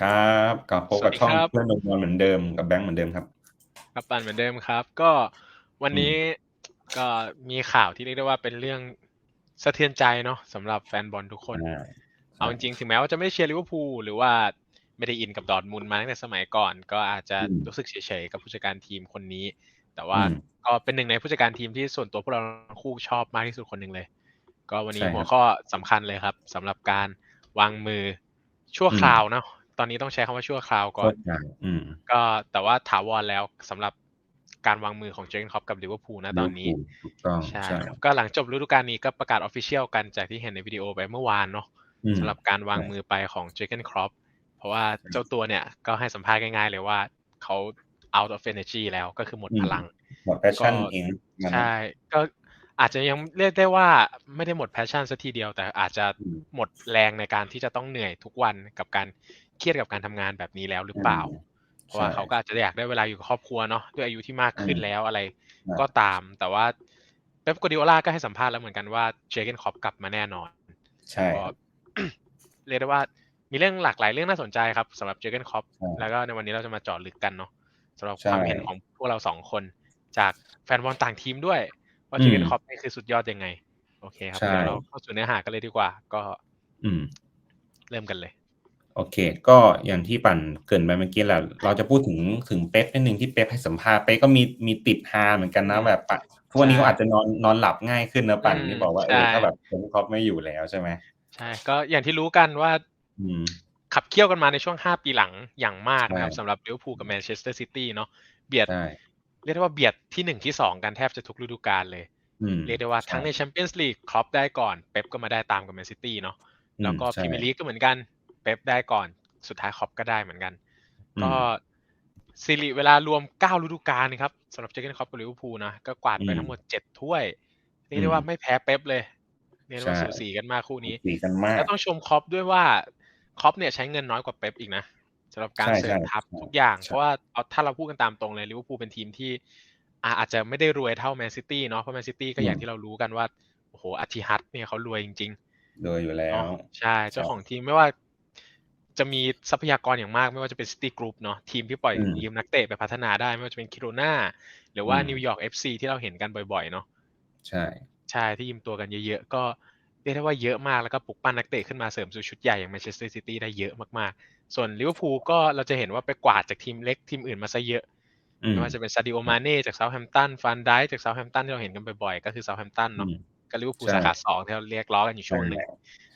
ครับกลับพบสวักับสดีช่องครับเพื่อนเมืองนอนเหมือนเดิมกับแบงค์เหมือนเดิมครับครับปันเหมือนเดิมครับ ก็วันนี้ก็มีข่าวที่เรียกได้ว่าเป็นเรื่องสะเทือนใจเนาะสำหรับแฟนบอลทุกคนอ่าเอาจริงๆถึงแม้ว่าจะไม่ได้เชียร์ลิเวอร์พูลหรือว่าไม่ได้อินกับดอร์ทมุนด์มาตั้งแต่สมัยก่อน ก็อาจจะรู้สึกเฉยๆกับผู้จัดการทีมคนนี้ แต่ว่าอืมก็เป็นหนึ่งในผู้จัดการทีมที่ส่วนตัวพวกเราทั้งคู่ชอบมากที่สุดคนหนึ่งเลย ก็วันนี้ใช่ครับหัวข้อสำคัญเลยครับสำหรับการวางมือชั่วอืมคราวเนาะ ตอนนี้ต้องใช้คำว่าชั่วคราวก่อนโคตรใหญ่อืมก็แต่ว่าถาวรแล้วสำหรับการวางมือของเจอร์เกนคล็อปกับลิเวอร์พูลนะตอนนี้ถูกต้องใช่ใช่ครับก็หลังจบฤดูกาลนี้ก็ประกาศออฟฟิเชียลกันจากที่เห็นในวิดีโอไปเมื่อวานเนาะอืมสำหรับการวางใช่มือไปของเจอร์เกนคล็อปเพราะว่าเจ้าตัวเนี่ยก็ให้สัมภาษณ์ง่ายๆเลยว่าเขา out of energy แล้วก็คือหมดพลัง หมดแพชชั่นก็เองมันใช่ก็อาจจะยังเรียกได้ว่าไม่ได้หมดแพชชั่นสัทีเดียว แต่อาจจะอืมหมดแรงในการที่จะต้องเหนื่อยทุกวันกับการ เครียดกับการทำงานแบบนี้แล้วหรือเปล่า เพราะว่าใช่เขาก็อาจจะอยากได้เวลาอยู่กับครอบครัวเนาะด้วยอายุที่มากขึ้นอืมแล้วอะไรครับก็ตาม แต่ว่าเป๊ปกัวดิโอลาก็ให้สัมภาษณ์แล้วเหมือนกันว่าเจอร์เกนคล็อปกลับมาแน่นอน ใช่ก็เรียกได้ว่ามีเรื่องหลากหลายเรื่องน่าสนใจครับสำหรับเจอร์เกนคล็อปใช่แล้วก็ในวันนี้เราจะมาเจาะลึกกันเนาะสำหรับใช่ความเห็นของพวกเราสองคน จากแฟนบอลต่างทีมด้วย ว่าอืมเจอร์เกนคล็อปนี่คือสุดยอดยังไง โอเคครับใช่เดี๋ยวเราเข้าสู่เนื้อหากันเลยดีกว่า ก็ อืมเริ่มกันเลย โอเค ก็อย่างที่ปั่นเกรินไปเมื่อกี้แหละ เราจะพูดถึงถึงเป๊ปนิดนึงที่เป๊ปให้สัมภาษณ์เป๊ปก็มีมีติดฮาเหมือนกันนะอืมแบบปะทุกวันนี้ใช่เขาอาจจะนอนนอนหลับง่ายขึ้นนะปั่นอืมที่บอกว่าเอใช่อถ้าแบบเจนครอปไม่อยู่แล้วใช่ไหมใช่ก็อย่างที่รู้กันว่าอืมขับเคี่ยวกันมาในช่วง 5 ปีหลังอย่างมากนะครับใช่สำหรับลิเวอร์พูลกับแมนเชสเตอร์ซิตี้เนาะเบียดใช่เรียกได้ว่าเบียดที่หนึ่งที่สองกันแทบจะทุกฤดูกาลเลยอืมเรียกได้ว่าทั้งในแชมเปี้ยนส์ลีกครอปได้ก่อนเป๊ปก็มาได้ตามกับแมนซิตี้เนาะอืมแล้วก็ใช่พรีเมียร์ลีกก็เหมือนกัน เป๊ปได้ก่อน สุดท้ายครอปก็ได้เหมือนกันอืมก็ซีรีส์เวลารวม9ฤดูกาลนะครับสำหรับเจอร์เกนครอปกับลิเวอร์พูลนะก็กวาดไปอืมทั้งหมด7ถ้วยเรียกได้ว่าไม่แพ้เป๊ปเลยเรียกได้ว่าใช่สูสีกันมากคู่นี้สีกันมากแล้วต้องชมครอปด้วยว่าครอปเนี่ยใช้เงินน้อยกว่าเป๊ปอีกนะสำหรับการใช่เสริมใช่ทัพใช่ทุกอย่างใช่เพราะว่าเอาถ้าเราพูดกันตามตรงเลยลิเวอร์พูลเป็นทีมที่อ่าอาจจะไม่ได้รวยเท่าแมนซิตี้เนาะเพราะแมนซิตี้ก็อย่างที่เรารู้กันว่าโอ้โหอาทิฮัตเนี่ยเขารวยจริงโดยอยู่แล้ๆวเนาะใช่เจ้าของทีมไม่ว่า จะมีทรัพยากรอย่างมากไม่ว่าจะเป็นซิตี้กรุ๊ปเนาะทีมที่ปล่อยอืมยืมนักเตะไปพัฒนาได้ไม่ว่าจะเป็นคิโรนาหรือว่าอืมนิวยอร์กเอฟซีที่เราเห็นกันบ่อยๆเนาะใช่ใช่ที่ยืมตัวกันเยอะๆก็เรียกได้ว่าเยอะมากแล้วก็ปลุกปั้นนักเตะขึ้นมาเสริมสู่ชุดใหญ่อย่างแมนเชสเตอร์ซิตี้ได้เยอะมากๆ ส่วนลิเวอร์พูลก็เราจะเห็นว่าไปกวาดจากทีมเล็กทีมอื่นมาซะเยอะอืมไม่ว่าจะเป็นซาดิโอมาเน่จากเซาท์แฮมป์ตันฟันไดจากเซาท์แฮมป์ตันที่เราเห็นกันบ่อยๆ ก็คือเซาท์แฮมป์ตันอืเนาะมก็ลิเวอร์พูลใช่สาขาสองที่เราเรียกล้อกันอยู่ช่วงหนึ่งใช่อืมใช่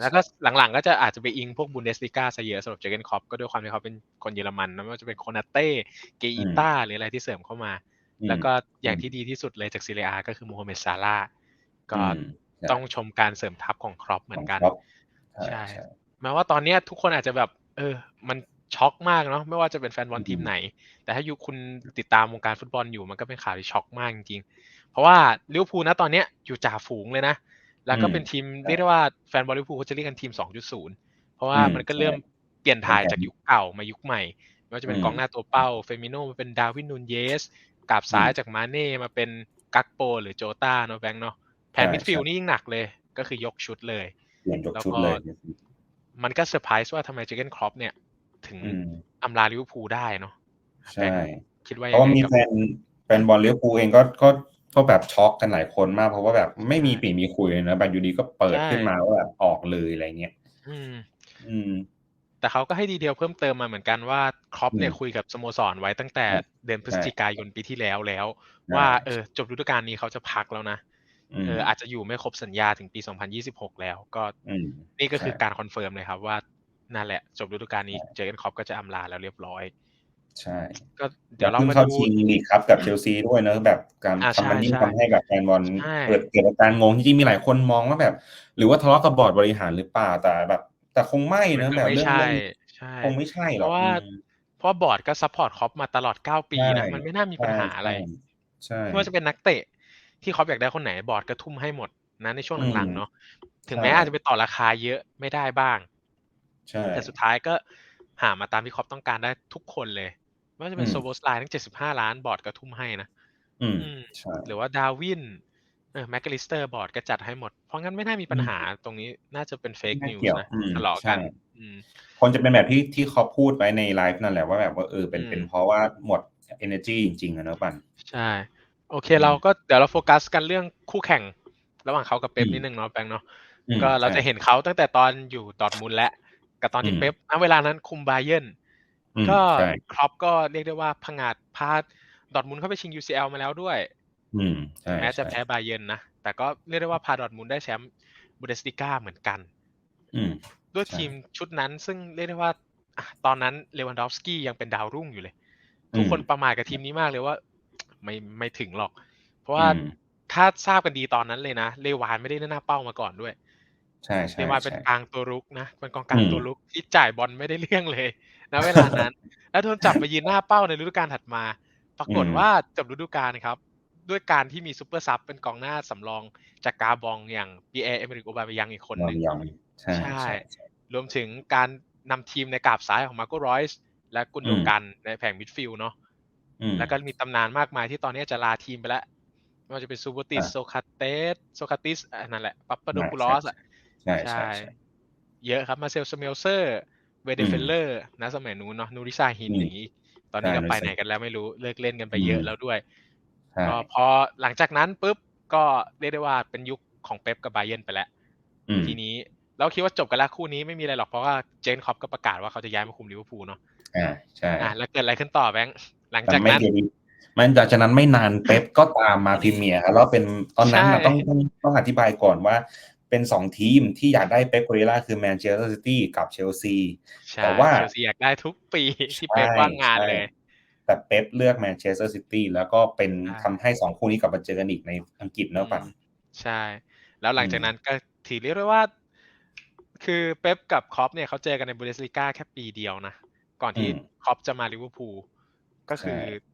แล้วก็หลังๆ ก็จะอาจจะไปอิงพวกบุนเดสลิก้าซะเยอะสำหรับเจอร์เกนคล็อปก็ด้วยความที่เขาเป็นคนเยอรมันนะไม่ว่าจะเป็นโคนาเต้เกอิต้าหรืออะไรที่เสริมเข้ามา แล้วก็อย่างที่ดีที่สุดเลยจากซีเรียก็คือมูฮัมเหม็ดซาร่าห์ก็อืมใช่ต้องชมการเสริมทัพของครอปเหมือนกันครับใช่แม้ว่าตอนเนี้ยทุกคนอาจจะแบบ เออ มันช็อกมากเนาะไม่ว่าจะเป็นแฟนบอลทีมไหน แต่ถ้าอยู่คุณติดตามวงการฟุตบอลอยู่มันก็เป็นข่าวที่ช็อกมากจริงๆ เพราะว่าลิเวอร์พูลนะตอนเนี้ยอยู่จ่าฝูงเลยนะ แล้วก็เป็นทีมเรียกได้ว่าแฟนบอลลิเวอร์พูลเขาจะเรียกกันทีม 2.0 เพราะว่าอืมมันก็เริ่มเปลี่ยนถ่ายจากยุคเก่ามายุคใหม่ไม่ว่าจะเป็นอืมกองหน้าตัวเป้าเฟมิโนมาเป็นดาร์วินนูนเยสกาบซ้ายอืมจากมาเน่มาเป็นกักโป หรือโจต้าเนาะแบงค์เนาะแผนใช่มิดฟิลด์ใช่นี่ยิ่งหนักเลย ก็คือยกชุดเลยเปลี่ยนยกแล้วชุดก็เลยมันก็เซอร์ไพรส์ว่าทำไมเจอเกนครอปเนี่ย ถึงอืมอำลาลิเวอร์พูลได้เนาะใช่ คิดว่าเพยังราะว่าไงมีกับแฟนแฟนบอลลิเวอร์พูลเองก็ก็ ก็แบบช็อกกันหลายคนมากเพราะว่าแบบไม่มีปีมีคุยนะแบบอยู่ดีก็เปิดใช่ขึ้นมาว่าแบบออกเลยอะไรเงี้ยอืม อืม แต่เขาก็ให้ดีเทลเพิ่มเติมมาเหมือนกันว่าครอปเนี่ยอืมคุยกับสโมสรไว้ตั้งแต่ใช่เดือนพฤศจิกายนปีที่แล้วแล้วใช่ว่าเออจบฤดูกาลนี้เขาจะพักแล้วนะอืมเอออาจจะอยู่ไม่ครบสัญญาถึงปี 2026 แล้ว ก็อืมนี่ก็คือใช่การคอนเฟิร์มเลยครับว่านั่นแหละ จบฤดูกาลนี้เจอเกนครอปก็จะอำลาแล้วเรียบร้อย ใช่ ก็เดี๋ยวเราพิ่งมาเข้าดู ชิงลีกครับกับเชลซีด้วยเนอะแบบการอ่าใช่ทำมันยิ่งใช่ทำให้กับแฟนบอลใช่ เกิดเกิดอาการงงจริงๆมีหลายคนมองว่าแบบ หรือว่าทะเลาะกับบอร์ดบริหารหรือเปล่าแต่แบบ แต่คงไม่มันะนแบก็บไม่เรื่องใช่เรื่องใช่ คงไม่ใช่หรอกเพราะว่า อืม เพราะว่าบอร์ดก็ซัพพอร์ตครอปมาตลอด 9 ปีนะ ใช่ มันไม่น่ามีปัญหาอะไร ใช่ ไม่ว่าจะเป็นนักเตะ ที่ครอปอยากได้คนไหนบอร์ดก็ทุ่มให้หมดนะในช่วงหลังอืมๆเนาะถึงใช่แม้อาจจะไปต่อราคาเยอะไม่ได้บ้าง ใช่แต่สุดท้ายก็หามาตามที่ครอปต้องการได้ทุกคนเลย ไม่ว่าจะเป็นอืมโซโบสไลน์ทั้ง75ล้านบอร์ดก็ทุ่มให้นะอืมอืมใช่หรือว่าดาร์วินเออแมคคาลิสเตอร์บอร์ดก็จัดให้หมด เพราะงั้นไม่น่ามีปัญหาตรงนี้น่าจะเป็นเฟกไม่นิวเกี่ยวส์นะอืมทะเลาะใช่กันอืมคนจะเป็นแบบที่ที่เขาพูดไว้ในไลฟ์นั่นแหละว่าแบบว่าเออเป็นอืมเป็นเพราะว่าหมด energy จริงๆอะเนอะปันใช่ โอเคอืมเราก็เดี๋ยวเราโฟกัสกันเรื่องคู่แข่ง ระหว่างเขากับเป๊ปอืมนิดนึงเนาะแบงค์เนาะอืมก็เราจะใช่เห็นเขาตั้งแต่ตอนอยู่ดอร์ทมุนด์และกับตอนที่อืมเป๊ปณเวลานั้นคุมบาเยิร์นอืม ก็ใช่ครอปก็เรียกได้ว่าผงาดพาดอร์ทมุนด์เข้าไปชิง UCL มาแล้วด้วยอืมใช่แม้จะใช่แพ้บาเยิร์นนะ แต่ก็เรียกได้ว่าพาดอร์ทมุนด์ได้แชมป์บูเดสติก้าเหมือนกันอืมด้วยใช่ทีมชุดนั้นซึ่งเรียกได้ว่าอะตอนนั้นเลวันดอฟสกี้ยังเป็นดาวรุ่งอยู่เลย ทุกคนประมาทกับทีมนี้มากเลยว่า ไม่ไม่ถึงหรอก เพราะว่าอืมถ้าทราบกันดีตอนนั้นเลยนะ เลวานไม่ได้เล่นหน้าเป้ามาก่อนด้วย ใช่ใช่เลวานเป็นใช่กลางตัวรุกนะเป็นกองกลางอืมตัวรุกที่จ่ายบอลไม่ได้เรื่องเลยนะเวลานั้น แล้วโดนจับมายืนหน้าเป้าในฤดูกาลถัดมา ปรากฏว่าจบฤดูกาลนะครับ ด้วยการที่มีซูเปอร์ซับเป็นกองหน้าสำรองจากกาบองอย่างปีแอร์เอเมริกโอบาเมยังอีกคนหนึ่งยองใช่ใช่ใช่ใช่ รวมถึงการนำทีมในกราบซ้ายของมาร์โกรอยส์และกุนโดกันในแผงมิดฟิลด์เนาะอืมแล้วก็มีตำนานมากมายที่ตอนนี้จะลาทีมไปแล้วไม่ว่าจะเป็นซูโบติสอะโซคาเตสโซคาติสอันนั่นแหละปัปปาโดปูลอสอะ ใช่ใช่ใช่เยอะครับมาเซลสเมลเซอร์เวเดเฟลเลอร์นะสมัยนู้นเนาะนูริซาฮินอืมอย่างนี้ตอนนี้ก็ใช่ไปรู้สึกไหนกันแล้วไม่รู้เลิกเล่นกันไปอืมเยอะแล้วด้วยใช่ก็พอหลังจากนั้นปุ๊บก็เรียกได้ว่าเป็นยุคของเป๊ปกับไบเยร์นไปแล้วอืมทีนี้เราคิดว่าจบกันแล้วคู่นี้ไม่มีอะไรหรอกเพราะว่าเจนคอปก็ประกาศว่าเขาจะย้ายมาคุมลิเวอร์พูลเนาะอ่าใช่อะแล้วเกิดอะไรขึ้นต่อแบงค์หลังแต่จากไม่นั้นเกี่ยวกับมันจากจากนั้นไม่นานเป๊ปก็ตามมาพรีเมียร์ครับแล้วเป็นตอนนั้นนะใช่ต้องต้องต้องอธิบายก่อนว่า เป็นสองทีมที่อยากได้เป๊ปโกเรล่าคือแมนเชสเตอร์ซิตี้กับเชลซีใช่แต่ว่าเชลซีอยากได้ทุกปีที่เป๊ปว่างงานเลย แต่เป๊ปเลือกแมนเชสเตอร์ซิตี้แล้วก็เป็นใช่ทำให้สองคู่นี้กลับมาเจอกันอีกในอังกฤษเนอะปันใช่ แล้วหลังจากอืมนั้นก็ถือเรียกได้ว่า คือเป๊ปกับครอปเนี่ยเขาเจอกันในบูเดสลิก้าแค่ปีเดียวนะ ก่อนที่อืมครอปจะมาลิเวอร์พูลก็คือใช่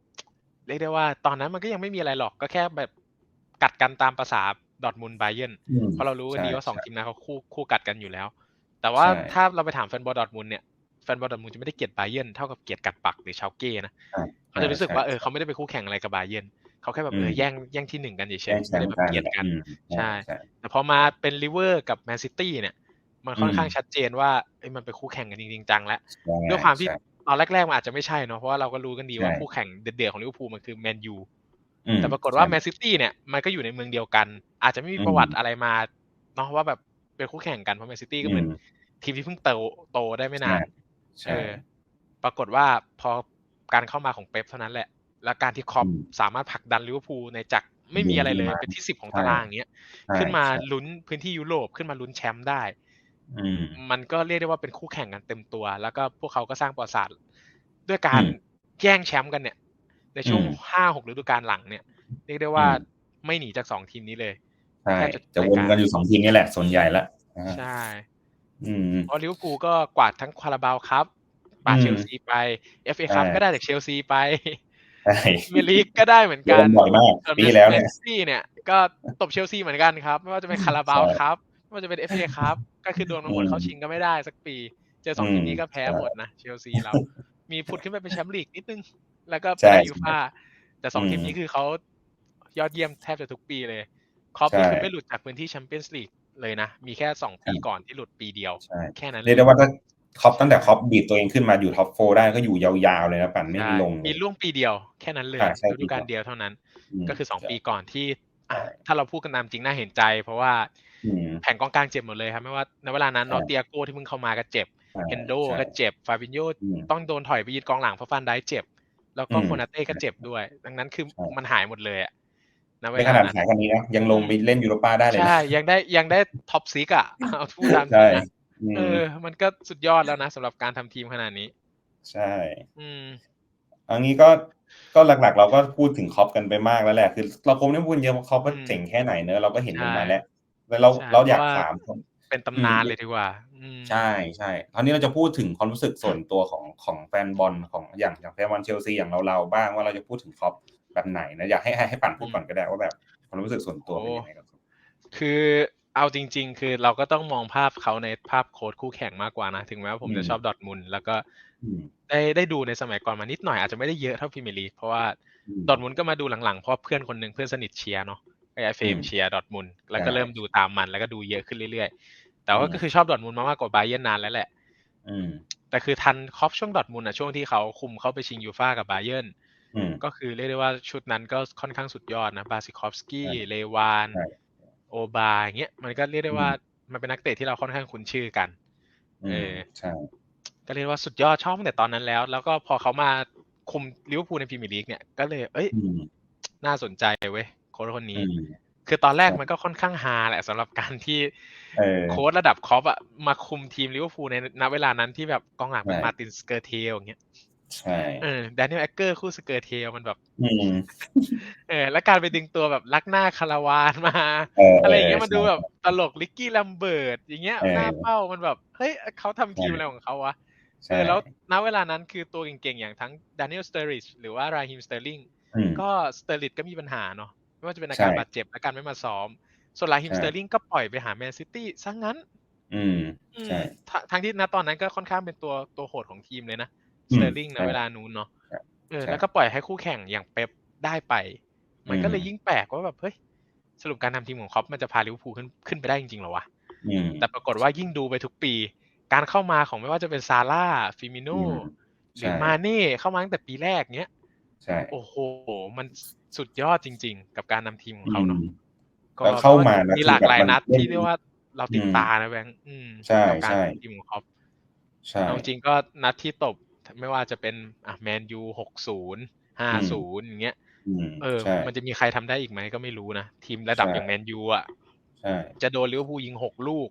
เรียกได้ว่าตอนนั้นมันก็ยังไม่มีอะไรหรอกก็แค่แบบกัดกันตามภาษา ดอร์ทมุนด์ไบเยนอืมเพราะเรารู้กันดีใช่ว่าสองใช่ทีมนั้นเขาคู่คู่กัดกันอยู่แล้ว แต่ว่าใช่ถ้าเราไปถามแฟนบอลดอร์ทมุนด์เนี่ยแฟนบอลดอร์ทมุนด์จะไม่ได้เกลียดไบเยนเท่ากับเกลียดกัดปักหรือชาวเก้นะใช่เขาจะรู้สึกใช่ว่าเออเขาไม่ได้ไปคู่แข่งอะไรกับไบเยนเขาแค่แบบเอออืมแย่งแย่งที่หนึ่งกันเฉยแย่งๆแชไม่มได้ป์แบบกันเกลียดกันอืมใช่ใช่แต่พอมาเป็นลิเวอร์กับแมนซิตี้เนี่ยมันค่อนอืมข้างชัดเจนว่าเอ้ยมันเป็นคู่แข่งกันจริงๆจังแล้วใช่ด้วยความที่ใช่ตอนแรกๆมันอาจจะไม่ใช่เนาะเพราะว่าเราก็รู้กันดีว่าใช่คู่แข่งเดือดๆของลิเวอร์พูลมันคือแมนยูอืม แต่ปรากฏว่าใช่แมนซิตี้เนี่ยมันก็อยู่ในเมืองเดียวกัน อาจจะไม่มีอืมประวัติอะไรมาเนาะว่าแบบเป็นคู่แข่งกันเพราะแมนซิตี้ก็เหมือนอืมทีมที่เพิ่งโตโตได้ไม่นานใช่เออปรากฏว่าพอการเข้ามาของเป๊ปเท่านั้นแหละ และการที่ครอปอืมสามารถผลักดันลิเวอร์พูลในจากไม่มีอะไรเลยดีมากเป็นที่สิบของใช่ตารางอย่างเงี้ยใช่ขึ้นมาใช่ลุ้นพื้นที่ยุโรปขึ้นมาลุ้นแชมป์ได้อืมมันก็เรียกได้ว่าเป็นคู่แข่งกันเต็มตัว แล้วก็พวกเขาก็สร้างประวัติศาสตร์ด้วยการอืมแย่งแชมป์กันเนี่ย ในช่วงอืมห้าหกฤดูกาลหลังเนี่ยเรียกได้ว่าอืมไม่หนีจากสองทีมนี้เลยใช่แทบจะจะวนกันอยู่สองทีมนี่แหละส่วนใหญ่ละอ่าใช่อืมเพราะลิเวอร์พูลก็กวาดทั้งคาราบาวครับปาอืมเชลซีไป FA คัพใช่ก็ได้จากเชลซีไปใช่เมลีกก็ได้เหมือนโดกันนบ่อยมากส่วนปีที่แล้วแมเนี่ยนซี่เนี่ยก็ตบเชลซีเหมือนกันครับ ไม่ว่าจะเป็นคาราบาวใช่ครับ ไม่ว่าจะเป็น FA ครับก็คือโดนมาหมดอืมเข้าชิงก็ไม่ได้สักปี เจอสองอืมทีมนี้ก็แพ้ใช่หมดนะเชลซีเรา มีพุดขึ้นไปเป็นแชมป์ลีกนิดนึง แล้วก็ใช่ไปได้ยูฟ่าแต่สองอืมทีมนี้คือเขายอดเยี่ยมแทบจะทุกปีเลยครอปใช่นี่คือไม่หลุดจากพื้นที่แชมเปี้ยนส์ลีกเลยนะ มีแค่สองปีใช่ก่อนที่หลุดปีเดียวใช่แค่นั้นเรียกได้ว่าถ้าครอปตั้งแต่ครอปบีบตัวเองขึ้นมาอยู่ท็อปโฟได้ก็อยู่ยาวๆเลยนะปั่นไม่ใช่มีลง มีล่วงปีเดียวแค่นั้นเลยใช่ใช่ฤดูกาลเดียวเท่านั้นมก็คือสองใช่ปีก่อนที่อะใช่ถ้าเราพูดกันตามจริงน่าเห็นใจ เพราะว่าอืมแผงกองกลางเจ็บหมดเลยครับ ไม่ว่าในเวลานั้นใช่เนาะเตียโก้ที่เพิ่งเข้ามาก็เจ็บใช่เฮนโดใช่ก็เจ็บฟาบินโยอืมต้องโดนถอยไปยืนกองหลังเพราะฟันได้เจ็บ แล้วก็อืมโคนาเต้ก็เจ็บด้วย ดังนั้นคือใช่มันหายหมดเลยอะณเวในขลานาดนั้นขายคนนี้นะยังลงไปเล่นยูโรป้าได้เลยใช่นะยังได้ยังได้ท็อปซิกอะเอาพูดตามจใช่ริงนะอืมเออ มันก็สุดยอดแล้วนะสำหรับการทำทีมขนาดนี้ ใช่ อืมอันนี้ก็ก็หลักๆ เราก็พูดถึงครอปกันไปมากแล้วแหละ คือ เราคงไม่พูดเยอะว่าครอปว่าอืมเจ๋งแค่ไหนเนอะเราก็เห็นกันใช่มาแล้วแล้วเราใช่เราอยากเพราะว่าถาม เป็นตำนานอืมเลยดีกว่าอืมใช่ใช่คราวนี้เราจะพูดถึงความรู้สึกส่วนตัวของของแฟนบอลของอย่างอย่างแฟนบอลเชลซีอย่างเราเราๆบ้างว่าเราจะพูดถึงครอปแบบไหนนะอยากให้ให้ให้ปั่นพูดก่อนก็ได้ว่าแบบความรู้สึกส่วนตัวเป็นยังไงกับคือเอาจริง ๆ คือเราก็ต้องมองภาพเขาในภาพโค้ดคู่แข่งมากกว่านะถึงแม้ว่าผมอืมจะชอบดอร์ทมุนด์แล้วก็อืมได้ได้ดูในสมัยก่อนมานิดหน่อยอาจจะไม่ได้เยอะเท่าพรีเมียร์ลีกเพราะว่าอืมดอร์ทมุนด์ก็มาดูหลังๆเพราะเพื่อนคนหนึ่งเพื่อนสนิทเชียร์เนาะไอ้เฟรมอืมเชียร์ดอร์ทมุนด์แล้วก็ใช่เริ่มดูตามมันแล้วก็ดูเยอะขึ้นเรื่อยๆ แต่ว่าอืมก็คือชอบดอร์ทมุนด์มากๆกว่าบาเยิร์นนานแล้วแหละอืมแต่คือทันครอปช่วงดอร์ทมุนด์อะช่วงที่เขาคุมเข้าไปชิงยูฟ่ากับบาเยิร์นอืมก็คือเรียกได้ว่าชุดนั้นก็ค่อนข้างสุดยอดนะบาซิคอฟสกี้ใช่เลวานใช่โอบาอย่างเงี้ยมันก็เรียกได้ว่ามันเป็นนักเตะที่เราค่อนข้างคุ้นชื่อกันอืเอมอใช่ก็เรียกว่าสุดยอดชอบตั้งแต่ตอนนั้นแล้ว แล้วก็พอเขามาคุมลิเวอร์พูลในพรีเมียร์ลีกเนี่ยก็เลย เอ้ยอืมน่าสนใจเว้ยโค้ชคนนี้อืม คือตอนแรกครับมันก็ค่อนข้างฮาแหละสำหรับการที่เออโค้ชระดับคอปอะมาคุมทีมลิเวอร์พูลในณเวลานั้นที่แบบกองหลังเป็นใช่มาร์ตินสเกอร์เทลอย่างเงี้ยใช่เออแดเนียลแอคเกอร์คู่สเกอร์เทลมันแบบอืมเออแล้วการไปดึงตัวแบบลักหน้าคาราวานมาเอออะไรอย่างเงี้ยมันใช่ดูแบบตลกลิกกี้ลัมเบิร์ดอย่างเงี้ยเออหน้าเป้ามันแบบเฮ้ยเขาทำทีมใช่อะไรของเขาวะใช่เออแล้วณเวลานั้นคือตัวเก่งๆ อย่างทั้งด a นิ e ลสเตอริชหรือว่าราฮิมสเตอร์ลิงอืมก็สเตอริชก็มีปัญหาเนาะ ไม่ว่าจะเป็นอาการใช่บาดเจ็บและการไม่มาซ้อม ส่วนราฮิมใช่สเตอร์ลิงก็ปล่อยไปหาแมนซิตี้ซะงั้น อืมอืมใช่ททั้งที่ณตอนนั้นก็ค่อนข้างเป็นตัวตัวโหดของทีมเลยนะอืสมเตอร์ลิงใช่ในเวลานู้นเนาะใช่เออใช่แล้วก็ปล่อยให้คู่แข่งอย่างเป๊ปได้ไป มันก็เลยอืมยิ่งแปลกว่าแบบเฮ้ยสรุปการทำทีมของครอปมันจะพาลิเวอร์พูลขึ้นขึ้นไปได้จริงๆเหรอวะอืมแต่ปรากฏว่ายิ่งดูไปทุกปี การเข้ามาของไม่ว่าจะเป็นซาร่าฟิมิโนอืมหรือใช่มาเน่เข้ามาตั้งแต่ปีแรกเนี้ยใช่โอ้โห มัน สุดยอดจริง ๆ กับการนำทีมของเขาเนาะอืมก็แล้วเข้ามานะมีหลากหลายคือแบบมันนัดเล่นที่เรียกว่าเราติดอืมตานะแบงค์อืมใช่กับการใช่ทำทีมของเขาใช่เอาจริงก็นัดที่ตบไม่ว่าจะเป็นอะแมนยูหกศูนย์ห้าศูนย์อย่างเงี้ยอืมเออใช่มันจะมีใครทำได้อีกไหมก็ไม่รู้นะ ทีมระดับใช่อย่างแมนยูอะใช่จะโดนลิเวอร์พูลยิงหกลูก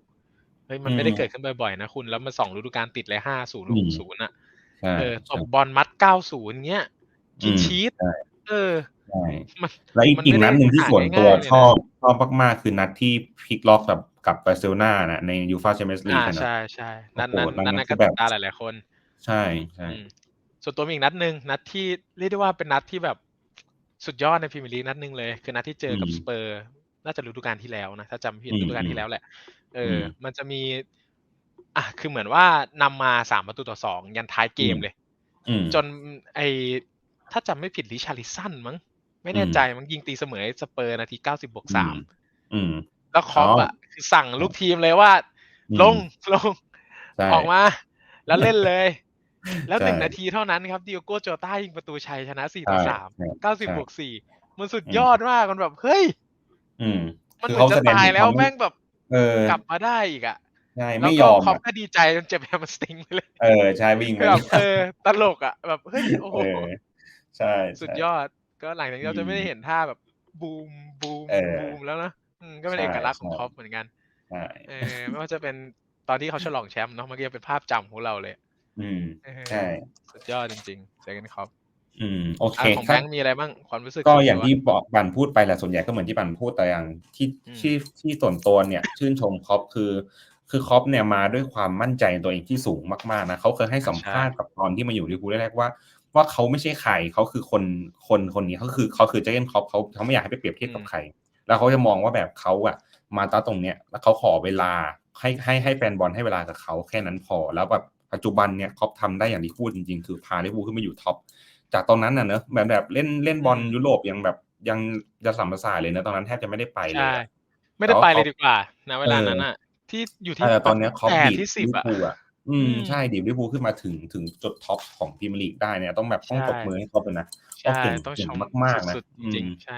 เฮ้ยมันอืมไม่ได้เกิดขึ้นบ่อยๆนะคุณ แล้วมาสองฤดูกาลติดเลยห้าศูนย์อืหมกศูนย์อะใช่เออตใช่บบอลมัดเก้าศูนย์เงี้ยกินอืมชีสใช่เออใช่มัน แล้วอีกมันอีกไม่ได้นัดหนึ่งที่หาส่วนตัวง่ายๆเลยนะชอบชอบมากๆ คือนัดที่พลิกล็อกกับกับบาร์เซโลนานะในยูฟาแชมเปี้ยนส์ลีกอ่านะใช่ใช่นั่นโอ้นั่นโหนั่นนั่นคืก็อแบติบดตาหลายๆคน ใช่ใช่อืมส่วนตัวมีอีกนัดหนึ่งนัดที่เรียกได้ว่าเป็นนัดที่แบบสุดยอดในพรีเมียร์ลีกนัดหนึ่งเลย คือนัดที่เจอกับอืมสเปอร์ น่าจะฤดูกาลที่แล้วนะ ถ้าจำไม่ผิดอืมฤดูกาลที่แล้วแหละ เอออมมันจะมี อะคือเหมือนว่านำมาสามประตูต่อสองยันท้ายเกมอืมเลยอืมจนไอถ้าจำไม่ผิดลิชาริสันมั้ง ไม่แน่ใจมั้งยิงตีเสมอให้สเปอร์นาทีเก้าสิบบวกสามอืมแล้วคอปอ๋ออะคือสั่งลูกทีมเลยว่าอืมลงลงใช่ออกมา แล้วเล่นเลย แล้วใช่หนึ่งนาทีเท่านั้นครับดิโอโกโจต้ายิงประตูชัยชนะสี่ต่อใช่สามใช่เก้าสิบใช่บวกสี่มันสุดอืมยอดมากมันแบบเฮ้ยอืมมันคืเหมือนจะแสดงตายถึงแล้วควแม่งแบบเออกลับมาได้อีกอะใช่แล้วไม่ก็ยอมคอปอะก็ดีใจจนเจ็บแฮมสตริงไปเลย เออใช่วิ่งไปแบบเออตลกอะแบบเฮ้ยโอ้โหเออใช่สุดใช่ยอด ก็หลังจากนี้เราจะไม่ได้อืมเห็นท่าแบบบูมบูมเออบูมแล้วนะอืมก็เป็นใช่เอกลักษณ์ของใช่คอปเหมือนกันใช่เออไม่ว่าจะเป็นตอนที่เขาฉลองแชมป์เนาะมันก็ยังเป็นภาพจำของเราเลย อืมเออใช่สุดยอดจริงๆเจอกันครับอืมโอเคอะของคแบรับงค์มีอะไรบ้างความรู้สึก ก็ส่วนอย่างตัวที่บอกบันพูดไปแหละส่วนใหญ่ก็เหมือนที่บันพูดแต่อย่างที่อืมที่ที่ส่วนตัวเนี่ยชื่นชมคอปคือ คือคอปเนี่ยมาด้วยความมั่นใจในตัวเองที่สูงมากๆนะเขาเคยให้สัมภาษณ์กับตอนที่มาอยู่ลิเวอร์พูลแรกๆว่า ว่าเขาไม่ใช่ใครเขาคือคนคนคนนี้เขาคือเขาคือเจเกนคอปเขาเขาไม่อยากให้ไปเปรียบเทียบกับใคร แล้วเขาจะมองว่าแบบเขาอะมาตาตรงเนี้ยแล้วเขาขอเวลาให้ให้ให้แฟนบอลให้เวลากับเขาแค่นั้นพอ แล้วแบบปัจจุบันเนี่ยคอปทำได้อย่างที่พูดจริงๆ คือพาลิเวอร์พูลขึ้นมาอยู่ท็อปจากตอนนั้นน่ะเนอะแบบแบบเล่นเล่นบอลยุโรปยังแบบยังจะสัมภาษาเลยนะตอนนั้นแทบจะไม่ได้ไปเลยใช่อะไม่ได้ไปเลยแต่ว่าดีกว่านะเวลาเออนั้นอะที่อยู่ที่แต่ตอนเนี้ยคอปแปดดีดที่สิบลิเวออะร์พูล อะอืมอืมใช่ดีดลิเวอร์พูลขึ้นมาถึงถึงจุดท็อปของพรีเมียร์ลีกได้เนี่ยต้องแบบต้องใช่ตบมือให้เขาเลยนะใช่เก่งต้องเก่ชงมมากๆนะสุดๆจริงอืมๆใช่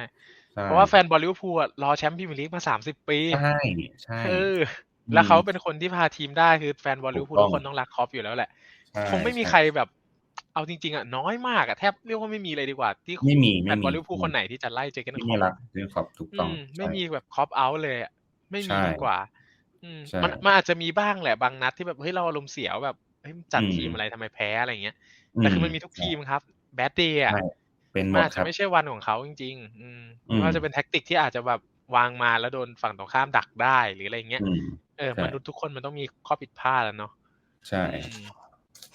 ใช่ เพราะว่าแฟนบอลลิเวอร์พูลอะรอแชมป์พรีเมียร์ลีกมาสามสิบปีใช่ใช่เออแล้วเขาเป็นคนที่พาทีมได้คือแฟนบอลลิเวอร์พูลถูทุกกต้องคนต้องรักคอปอยู่แล้วแหละใช่คงไม่มีช่ใครแบบเอาจริงๆอะน้อยมากอะแทบเรียกว่าไม่มีเลยดีกว่า ที่ไม่มีแฟไม่นมีบอลลิเวอร์พูลคนไหนที่จะไล่เจอกันที่คไม่อปรักเรื่องขอบถูกต้องอืมไม่ใช่มีแบบคอปเอาท์เลยอะไม่มีใช่ดีกว่าอืม ใช่ มันมันอาจจะมีบ้างแหละบางนัดที่แบบเฮ้ยเราอารมณ์เสียว่าแบบเฮ้ยจัดอืม ทีมอะไรทำไมแพ้อะไรเงี้ยแต่คือมันมีทุกทีมครับแบดเดย์อะใช่เป็นหมมันดอาจคจะรับ ไม่ใช่วันของเขาจริง ๆ อืมอืม ไม่ว่าจะเป็นแท็กติกที่อาจจะแบบวางมาแล้วโดนฝั่งตรงข้ามดักได้หรืออะไรเงี้ยอืม เออใช่ มนุษย์ทุกคนมันต้องมีข้อผิดพลาดแล้วเนาะใช่ อืม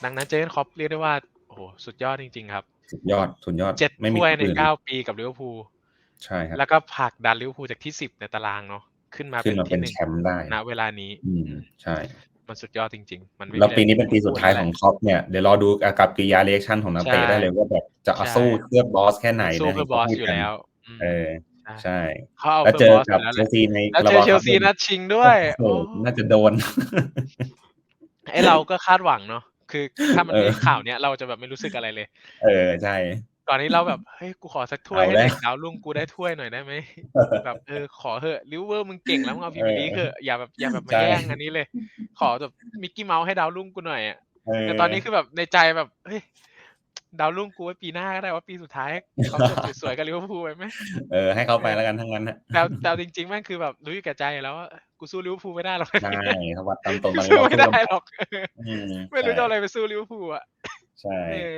ดังนั้นเจอร์เกนคล็อปเรียกได้ว่าโอ้โหสุดยอดจริง ๆ ครับสุดยอดสุดยอดเจ็ดไม่มีถ้วยคนในอื่นเก้าปีกับลิเวอร์พูล ใช่ครับ แล้วก็ผลักดันลิเวอร์พูลจากที่สิบในตารางเนาะ ขึ้นมาขึ้เป็นนมาเป็ที่นหนึ่งแชมป์ได้ณเวลานี้ อืมใช่ มันสุดยอดจริง ๆ มันไม่มีแล้วอะไรปีนี้เป็นปีสุดท้ายของพูคอปเนี่ยเดี๋ยวรอดูอากับกิริยาเรีแอคชั่นของนักเตะใช่ได้เลยว่าแบบจะเอาใช่สู้เพื่อบอสแค่ไหนสู้นะเพื่อบอสที่อยู่ขาพูดกันแล้วอืมเออใช่เขาเอาแล้วเฟอเจร์อบอสกับแล้วเชแหละลซีในแล้วกระเจบออเชลซีครับนัดชิงด้วยโอ้โหโอ้น่าจะโดนไอเราก็คาดหวังเนาะคือถ้ามันเออมีข่าวเนี้ยเราจะแบบไม่รู้สึกอะไรเลย เออใช่ ก่อนนี้เราแบบเฮ้ยกูขอสักถ้วยเอาให้แล้วเด็กดาวรุ่งกูได้ถ้วยหน่อยได้ไหมแบบเออขอเหอะลิเวอร์มึงเก่งแล้วมึงเอาพรีเมียร์ลีกเถอะอย่าแบบอย่าแบบมาใช่แย่งอันนี้เลย ขอแบบมิกกี้เมาส์ให้ดาวรุ่งกูหน่อยอะเออแต่ตอนนี้คือแบบในใจแบบเฮ้ยดาวรุ่งกูไว้ปีหน้าก็ได้ว่าปีสุดท้ายเขาจบสวยๆกับลิเวอร์พูลไปไหมเออให้เขาไปแล้วกันทั้งนั้นนะแต่แต่จริงๆแม่งคือแบบรู้อยู่แก่ใจแล้วว่ากูสู้ลิเวอร์พูลไม่ได้หรอกใช่เขาวัดตามตรงตอนนี้สู้เราไม่สู้ได้กันหรอกอืมไม่รู้จะใช่เอาอะไรไปสู้ลิเวอร์พูลอะใช่เออ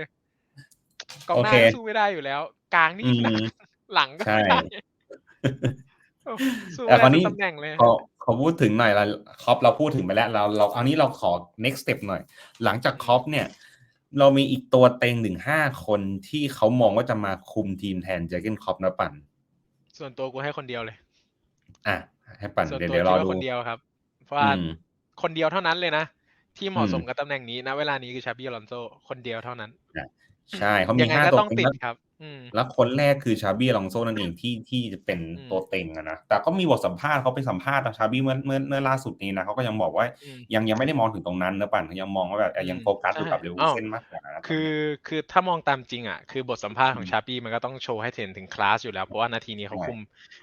กองหน้าโอเคก็สู้ไม่ได้อยู่แล้ว กลางนี่อืมหนักหลังก็ใช่ไม่ได้โอ้สู้แต่ไม่คราได้วนี้ทุกตำแหน่งเลยขอขอพูดถึงหน่อยละคอปเราพูดถึงไปแล้วเราเราเอานี้เราขอ next step หน่อย หลังจากคอปเนี่ย เรามีอีกตัวเต็งถึงห้าคนที่เขามองว่าจะมาคุมทีมแทนเจอร์เกนคอปนะปั่น ส่วนตัวกูให้คนเดียวเลย อะ ให้ปั่นส่วนเดี๋ยวตัวเดี๋ยวรคิอดว่าดูคนเดียวครับ เพราะว่าอืมคนเดียวเท่านั้นเลยนะ ที่เหมาะสมอืมกับตำแหน่งนี้นะเวลานี้คือชาบี้อลอนโซคนเดียวเท่านั้น ใช่เขามียังไงห้าก็ตัวต้องเต็งติดแล้วครับอืม แล้วคนแรกคือชาบี้อลองโซนั่นเองที่ที่จะเป็นอืมตัวเต็งอะนะแต่ก็มีบทสัมภาษณ์เขาไปสัมภาษณ์ชาบี้เมื่อเมื่อเมื่อล่าสุดนี้นะเขาก็ยังบอกว่าอืมยังยังไม่ได้มองถึงตรงนั้นนะปั่นเขายังมองว่าแบบเอ่อยังอืมโฟกัสอยู่กับใช่เรวอ้าวเซนมากกว่านะคือคือถ้ามองตามจริงอะคือบทสัมภาษณ์ของอืมชาปี้มันก็ต้องโชว์ให้เห็นถึงคลาสอยู่แล้ว เพราะว่านาทีนี้เขาใช่คุม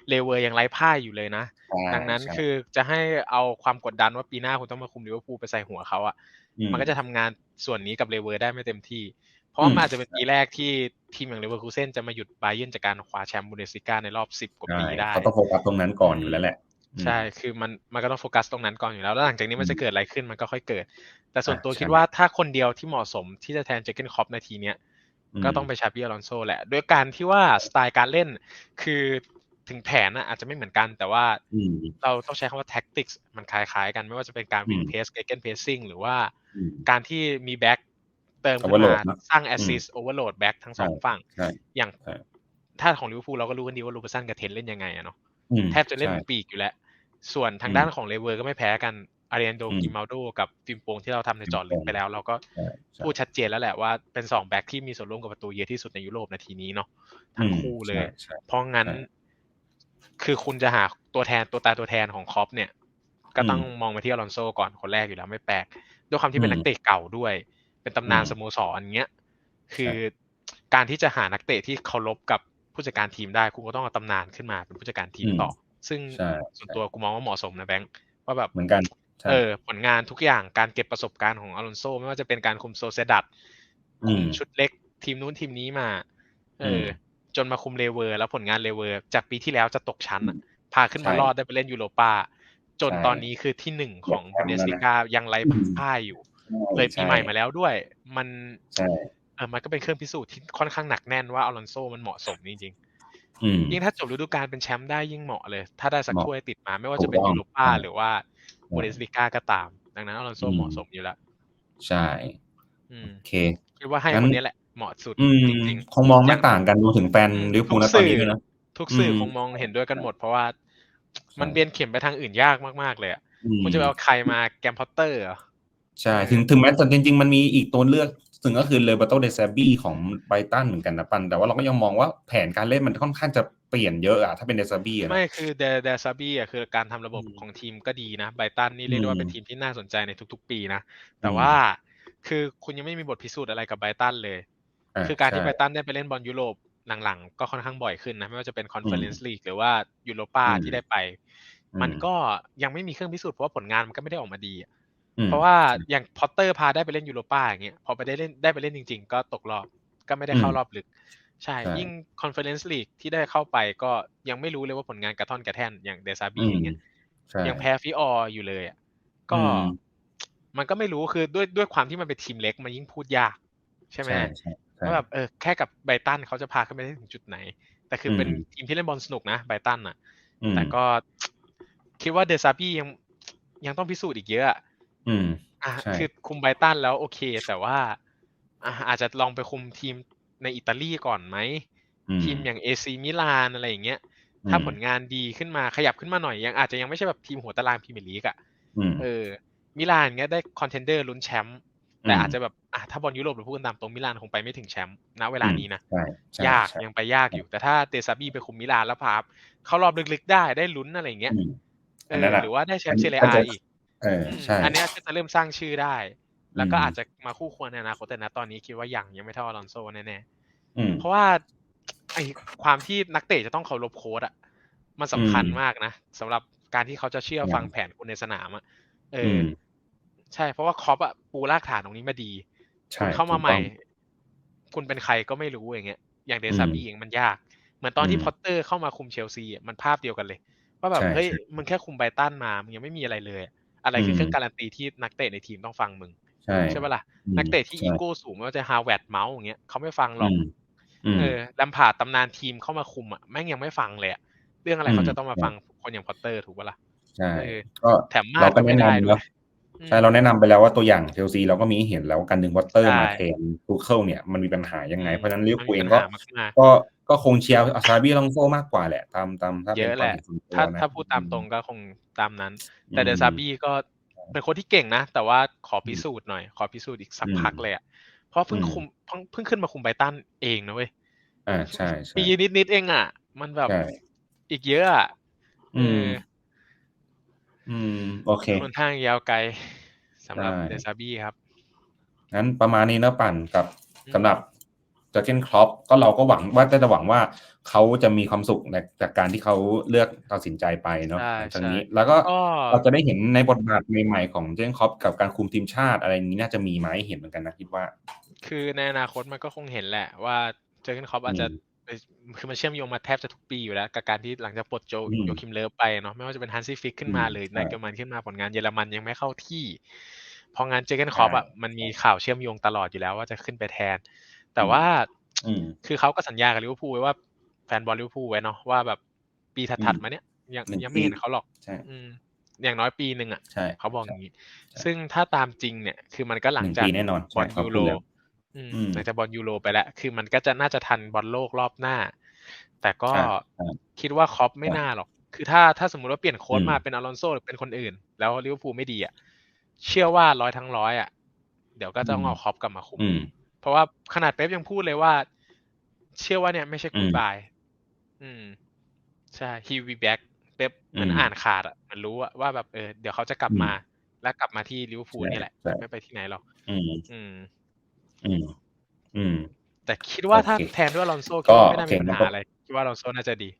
เลเวอร์ยังไร้พ่ายอยู่เลยนะใช่ดังนั้นใช่คือจะให้เอาความกดดันว่าปีหน้าคุณต้องมาคุมลิเวอร์พูลไปใส่หัวเขาอะอืมันก็จะทำงานส่วนนี้กับเลเวอร์ได้ไม่เต็มที่ เพราะว่าอืมมันอาจจะเป็นปีแรกที่ทีมอย่างเลเวอร์คูเซนจะมาหยุดไบเยร์นจากการคว้าแชมป์บูเดสลิก้าในรอบสิบกว่าใช่ปีได้เขาต้องโฟกัสตรงนั้นก่อนอยู่แล้วแหละอืมใช่ คือมันมันก็ต้องโฟกัสตรงนั้นก่อนอยู่แล้ว แล้วหลังจากนี้มันอืมจะเกิดอะไรขึ้นมันก็ค่อยเกิด แต่ส่วนอะตัวใช่คิดว่าถ้าคนเดียวที่เหมาะสมที่จะแทนเจเกนคอปนาทีเนี้ยมก็ต้องไปชาบี้อลอนโซแหละด้วยการที่ว่าสไตล์การเล่นคือถึงแผนน่ะอาจจะไม่เหมือนกัน แต่ว่าอืมเราต้องใช้คำว่า tactics มันคล้ายๆกัน ไม่ว่าจะเป็นการวิ่งอืมเพสเกเกนเพสซิ่งหรือว่าอืมการที่มีแบ็ก เติมขึ้น Overload มานะสร้างแอสซิสโอเวอร์โหลดแบ็กทั้งสองใช่ฝั่งใช่อย่างใช่ถ้าของลิเวอร์พูลเราก็รู้กันดีว่าลูเบอร์สันกับเทนเล่นยังไงอะเนาะอืมแทบจะเล่นใช่เป็นปีกอยู่แล้ว ส่วนทางอืมด้านของเลเวอร์ก็ไม่แพ้กันอารี n นโดอืมกิมาลโดกับฟิมโปงที่เราทำในเจอลึกไปแล้ว เราก็ใช่ใช่พูดชัดเจนแล้วแหละว่าเป็นสองแบ็คที่มีส่วนร่วมกับประตูเยอะที่สุดในยุโรปนาทีนี้เนาะทั้งคู่เลยใช่ใช่เพราะงั้นใช่คือคุณจะหาตัวแทนตัวตายตัวแทนของคอปเนี่ย ก็ต้องอืมมองไปที่อลอนโซก่อนคนแรกอยู่แล้วไม่แปลกด้วยความที่เป็นอืมนักเตะเก่าด้วย เป็นตำนานอืมสโมสรอย่างเงี้ยคือการที่จะหานักเตะที่เคารพกับผู้จัดการทีมได้คุณก็ต้องเอาตำนานขึ้นมาเป็นผู้จัดการทีมอืมต่อ ซึ่งใช่ส่วนตัวกูมองว่าเหมาะสมนะแบงค์ว่าแบบเหมือนกันใช่เออผลงานทุกอย่างการเก็บประสบการณ์ของอลอนโซไม่ว่าจะเป็นการคุมโซเซดัตอืคุมมชุดเล็กทีมนู้นทีมนี้มา เอออมจนมาคุมเลเวอร์ แล้วผลงานเลเวอร์ จากปีที่แล้วจะตกชั้นอะพาขึ้นมาใช่รอดได้ไปเล่นยูโรปาจนใช่ตอนนี้คือที่หนึ่งของอยากบูแชมป์เดสลิกายังไร้พ่ายอยู่ เลยปีใหม่มาแล้วด้วย มันใช่เออมันก็เป็นเครื่องพิสูจน์ที่ค่อนข้างหนักแน่นว่าอลอนโซมันเหมาะสมจริงอืมๆยิ่งถ้าจบฤดูกาลเป็นแชมป์ได้ยิ่งเหมาะเลย ถ้าได้สักเหมาะถ้วยติดมาไม่ว่าถูจะกเป็นต้องยูโรปาใช่หรือว่าบูเดสลิกาก็ตาม ดังนั้นอลอนโซอืมเหมาะสมอยู่แล้วใช่อืมโอเคคิดว่าให้งั้นคนนี้แหละเหมาะสุดอืมจริงคงมองไม่ต่างกันดูถึงแฟนอืมลิเวอร์พูลทุนะกตอนสื่นี้อด้วยนะๆทุกสื่ออมคงมองเห็นด้วยกันหมดเพราะว่ามันใช่เบียนเข็มไปทางอื่นยากมากๆเลยอะอืมคุณจะไปเอาใครมาแกมพอตเตอร์เหรอ ใช่ถึงถึงแม้แต่จริง ๆ มันมีอีกตัวเลือกซึ่งก็คือเลเบโตเดซบี้ของไบรตันเหมือนกันนะปัน แต่ว่าเราก็ยังมองว่าแผนการเล่นมันค่อนข้างจะเปลี่ยนเยอะอะถ้าเป็นเดซบี้อะนะไม่คือเดเดซาบี้อะคือการทำระบบอืมของทีมก็ดีนะไบรตันนี่เรียกได้อืว่ามเป็นทีมที่น่าสนใจในทุก ๆ ปีนะแต่อืมว่าคือคุณยังไม่มีบทพิสูจน์อะไรกับไบรตันเลยะคือการที่ใช่ไบรตันได้ไปเล่นบอลยุโรปหลังๆ ก็ค่อนข้างบ่อยขึ้นนะ ไม่ว่าจะเป็นคอนเฟอเรนซ์ลีกหรือว่ายูโรปาอืมที่ได้ไปอืมมันก็ยังไม่มีเครื่องพิสูจน์เพราะว่าผลงานมันก็ไม่ได้ออกมาดีอะอืม เพราะว่าอย่างพอตเตอร์พาได้ไปเล่นยูโรป้าอย่างเงี้ยพอไปได้เล่นได้ไปเล่นจริง ๆ ก็ตกรอบก็ไม่ได้เข้ารอบลึก ใช่ใช่ยิ่งคอนเฟอเรนซ์ลีกที่ได้เข้าไปก็ยังไม่รู้เลยว่าผลงานกระท่อนกระแท่นอย่างเดซาบีอืมอย่างเงี้ยใช่ยังแพ้ฟิออร์อยู่เลยอะก็อืมมันก็ไม่รู้คือด้วยด้วยความที่มันเป็นทีมเล็กมันยิ่งพูดยาก ใช่ไหมใช่ใช่ใช่ว่าแบบเออแค่กับไบรตันเขาจะพาขึ้นไปได้ถึงจุดไหน แต่คือเป็นอืมทีมที่เล่นบอลสนุกนะไบรตันอะอืมแต่ก็คิดว่าเดซาบียังยังต้องพิสูจน์อีกเยอะ อะอืมอะใช่คือคุมไบรตันแล้วโอเค แต่ว่าอะอาจจะลองไปคุมทีมในอิตาลีก่อนไหมอืทีมอย่างเอซีมิลานอะไรอย่างเงี้ย ถ้าผลงานดีขึ้นมาขยับขึ้นมาหน่อยยังอาจจะยังไม่ใช่แบบทีมหัวตารางพรีเมียร์ลีกอะอืมเออ มิลานเงี้ยได้คอนเทนเดอร์ลุ้นแชมป์แต่อืมอาจจะแบบอะถ้าบอลยุโรปเราพูดกันตามตรงมิลานคงไปไม่ถึงแชมป์ณเวลานี้นะใช่ใช่ยากใช่ยังไปยากอยู่ แต่ถ้าเดซาบี้ไปคุมมิลานแล้วพาเข้ารอบลึกๆได้ได้ลุ้นอะไรอย่างเงี้ยอืมเออันอนั้นอะหรือว่าได้แชมอันป์นี้เซเรียก็อาจะอีก เออใช่ อันเนี้ยก็จะเริ่มสร้างชื่อได้ แล้วก็อืมอาจจะมาคู่ควรในอนาคตแต่นะตอนนี้คิดว่ายังยังไม่เท่าอลอนโซแน่อืม ๆเพราะว่าไอความที่นักเตะจะต้องเคารพโค้ดอะมันสำคัญอืมมากนะสำหรับการที่เขาจะเชื่ออย่างฟังแผนคุณในสนามอะเอออือม ใช่ เพราะว่าคอปอะปูรากฐานตรงนี้มาดี ใช่คุณเข้ามาถูกใหม่ต้อง คุณเป็นใครก็ไม่รู้อย่างเงี้ย อย่างเดซาบี้อืมเองมันยาก เหมือนตอนที่อืมพอตเตอร์เข้ามาคุมเชลซีอะมันภาพเดียวกันเลย ว่าแบบใช่เฮ้ยใช่ มึงแค่คุมไบรตันมา มึงยังไม่มีอะไรเลยอะ อะไรคือมเครื่องการันตีที่นักเตะในทีมต้องฟังมึงใช่ใช่ปะล่ะอืมนักเตะที่ใช่อีโก้สูงไม่ว่าจะฮาวเวิร์ดเมาส์อย่างเงี้ยเขาไม่ฟังหรอกอืมอืมเออแลมพาร์ดตำนานทีมเข้ามาคุมอะแม่งยังไม่ฟังเลยอะเรื่องอะไรอืมเขาจะต้องมาใช่ฟังคนอย่างพอตเตอร์ถูกปะล่ะใช่เออก็แถมมาเราดก็ก็ไม่แนะได้นำด้วยเนาะใช่เราแนะนำไปแล้วว่าตัวอย่างเชลซีเราก็มีให้เห็นแล้วการดึงวอตเตอร์ใช่มาแทนทูเคิลเนี่ยมันมีปัญหายังไง เพราะฉะนั้นลิเวอร์พูลเองมันมีก็ปัญหามาก ก็ก็คงเชียร์อาซาบีลองโซมากกว่าแหละ ตามตามถ้าเยเป็นอะควาแหมละเห็นส่วนตัวถ้านะถ้าพูดตามตรงก็คงตามนั้น แต่อืมเดซาบี้ก็เป็นคนที่เก่งนะ แต่ว่าขอพิสูจน์หน่อย ขอพิสูจน์อีกสักอืมพักเลยอะเพราะเพิ่งอืมคุมเพิ่งเพิ่งขึ้นมาคุมไบรตันเองนะเว้ยอ่าใช่ใช่ปีนิดนิดๆเองอะ มันแบบใช่อีกเยอะอะอืมเอออืม โอเคค่อนข้างยาวไกลสำหรับใช่เดซาบี้ครับงั้นประมาณนี้เนอะปั่นกับอืมสำหรับเจ อร์เกนครอปก็เราก็หวังว่าจะหวังว่าเขาจะมีความสุขในจากการที่เขาเลือกตัดสินใจไปเนาะใช่หลังจากใช่นี้ แล้วก็ก็เราจะได้เห็นในบทบาทใหม่ๆของเจอร์เกนครอปกับการคุมทีมชาติอะไรอย่างนี้น่าจะมีมาให้เห็นเหมือนกันนะคิดว่า คือในอนาคตมันก็คงเห็นแหละว่าเจอร์เกนครอปอาจจะอืมเอ่อคือมันเชื่อมโยงมาแทบจะทุกปีอยู่แล้ว กับการที่หลังจากปลดโจอืมโยคิมเลิฟไปเนาะไม่ว่าจะเป็นฮันซี่ฟิกขึ้นมาอืมหรือใช่นายเกอร์มันขึ้นมาผลงานเยอรมันยังไม่เข้าที่พองานเจอร์เกนครอปอะมันมีข่าวเชื่อมโยงตลอดอยู่แล้วว่าจะขึ้นไปแทน แต่ว่าอืมคือเขาก็สัญญากับลิเวอร์พูลไว้ว่าแฟนบอลลิเวอร์พูลไว้เนาะว่าแบบปีถัดอืมๆมาเนี้ยยังหนึ่งยังไม่เห็นปีเขาหรอกใช่อืมอย่างน้อยปีหนึ่งอะใช่เขาบอกอย่างนี้ใช่ซึ่งถ้าตามจริงเนี่ย คือมันก็หลัหงนึ่งจากปีแน่นอนบอลใช่เขายูพูโรดแล้วอืมอืมหลังจากบอลยูโรไปแล้ว คือมันก็จะน่าจะทันบอลโลกรอบหน้า แต่ก็ใช่ใช่คิดว่าครอปไม่ใช่น่าหรอก คือถ้าถ้าสมมุติว่าเปลี่ยนโค้ชอืมมาเป็นอลอนโซหรือเป็นคนอื่น แล้วลิเวอร์พูลไม่ดีอะ เชื่อว่าร้อยทั้งร้อยอะ เดี๋ยวก็ต้องเอาครอปกลับมาคุมอืม เพราะว่าขนาดเป๊ปยังพูดเลยว่า เชื่อว่าเนี่ยไม่ใช่อืกูมบาย อืม ใช่ he will be back เป๊ปเหมือนอืมอ่านขาดอะ มันรู้อะว่าแบบเออเดี๋ยวเขาจะกลับอืมมา แล้วกลับมาที่ลิเวอร์พูลใช่นี่แหละใช่ไม่ไปที่ไหนหรอก อืม อืม อืม อืม แต่คิดว่าโอเคถ้าแทนด้วยอลอนโซก็คิดว่าไม่น่ามีโอเคปัญมันหาก็อะไร คิดว่าอลอนโซน่าจะดี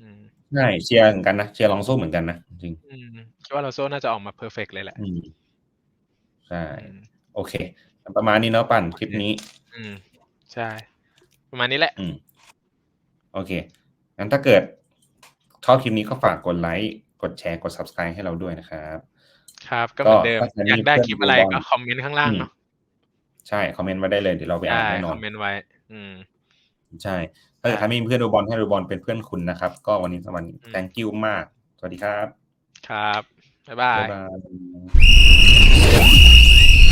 อืมใช่เชียร์เหมือนกันนะเชียร์ลองโซ่เหมือนกันนะจริงอืมคิดว่าอลอนโซน่าจะออกมาเพอร์เฟกเลยแหละอืมใช่อืมโอเค ประมาณนี้เนาะปั่นคลิปนี้ อืม ใช่ ประมาณนี้แหละ อืม โอเค งั้นถ้าเกิดชอบคลิปนี้ก็ฝากกดไลค์ กดแชร์ กด subscribe ให้เราด้วยนะครับ ครับ ก็เหมือนเดิมก็ถ้าใครมีอยากได้เพื่อนคลิปอะไรดูบอลก็คอมเมนต์ข้างล่างเนาะ ใช่ คอมเมนต์มาได้เลย เดี๋ยวเราไปอ่านใช่แน่นอคนอมเมนต์ไว้ อืม ใช่ ถ้าเกิดใครไม่มีเพื่อนดูบอลให้ดูบอลเป็นเพื่อนคุณนะครับ ก็วันนี้สวัสดีอืม thank you มาก สวัสดีครับ ครับ บ๊ายบายบ๊ายบาย